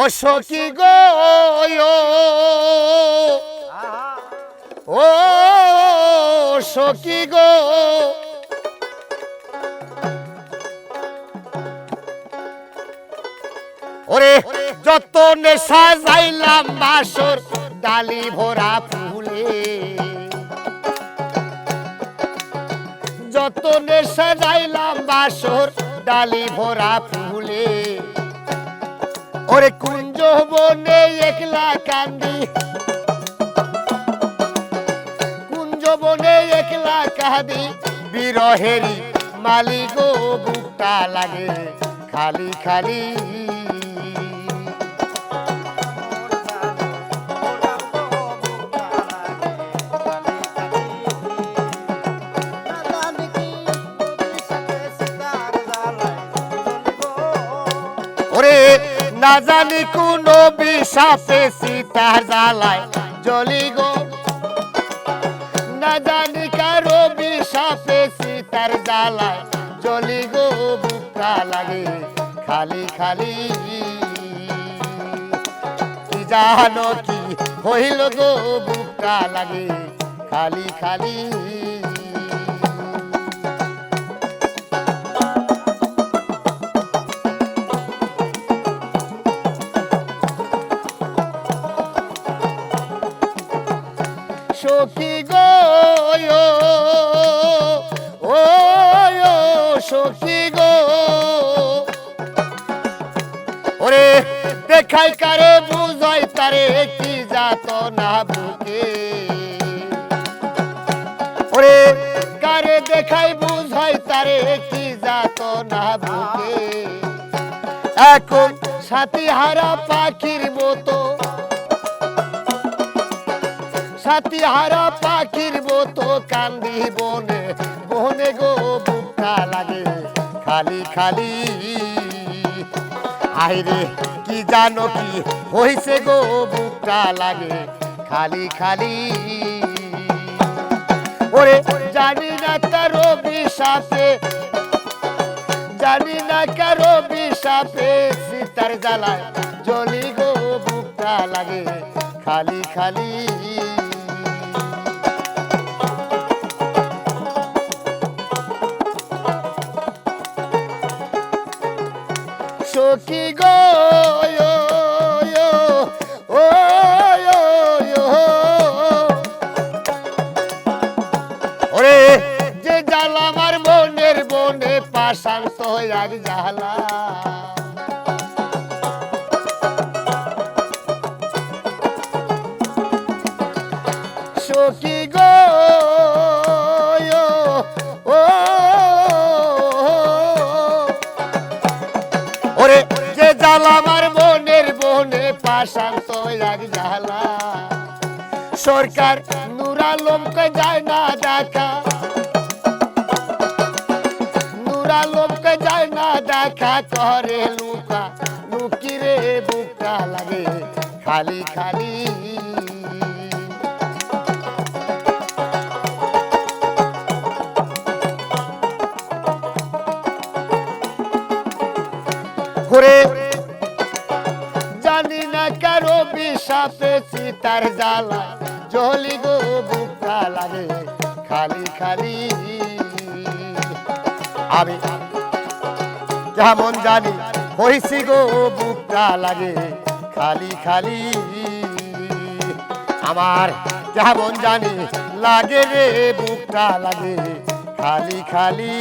ও সখী গো ও সখী গো। ওরে। যত নেশা যাইলাম বাসর ডালি ভরা ফুলে। যত নেশা যাইলাম বাসর ডালি ভরা ফুলে। ওরে কুঞ্জ বনে একলা কান্দি। কুঞ্জ বনে একলা কাঁদি বিরহেরি মালিক বুকটা লাগে। খালি খালি না জানি কোন বিষাপে সীতার জ্বালায় জলি গো। না জানি কারও বিষাপে সীতার জ্বালায় জলি গো, বুকটা লাগে খালি খালি। কি জানো কি হইল গো, বুকটা লাগে খালি খালি। সখী গো ও সখী গো। ওরে দেখাই কারে, বুঝাই তারে কি যাত না বুকে। ওরে কারে দেখাই, বুঝাই তারে কি যাত না বুকে। এখন সাথী হারা পাখির মতো সাথী হারা পাখির মতো কান্দি বনে বনে গো বুকটা লাগে খালি খালি। আইরে, কি জানো কি হইছে গো বুকটা লাগে খালি খালি। ওরে, জানি না কারও বিষাপে জানি না কারও বিষাপে সীতার জ্বালায় জলি গো বুকটা লাগে খালি খালি। সখী গো? ওরে যে জ্বালা আমার মনের বনে পাশান তো এক সখী গো? যে জ্বালা আমার মনের বনে পাশান তো এক জ্বালা সরকার নুরালমকে যায় না দেখা। নুরালমকে যায় না দেখা করে লুকা লুকি রে বুকটা লাগে খালি খালি। ঘুরে জ্বালা, জলি গো বুকটা লাগে খালি খালি। আমি যেমন জানি হইছি গো বুকটা লাগে খালি খালি। আমার যেমন জানি লাগে রে বুকটা লাগে খালি খালি।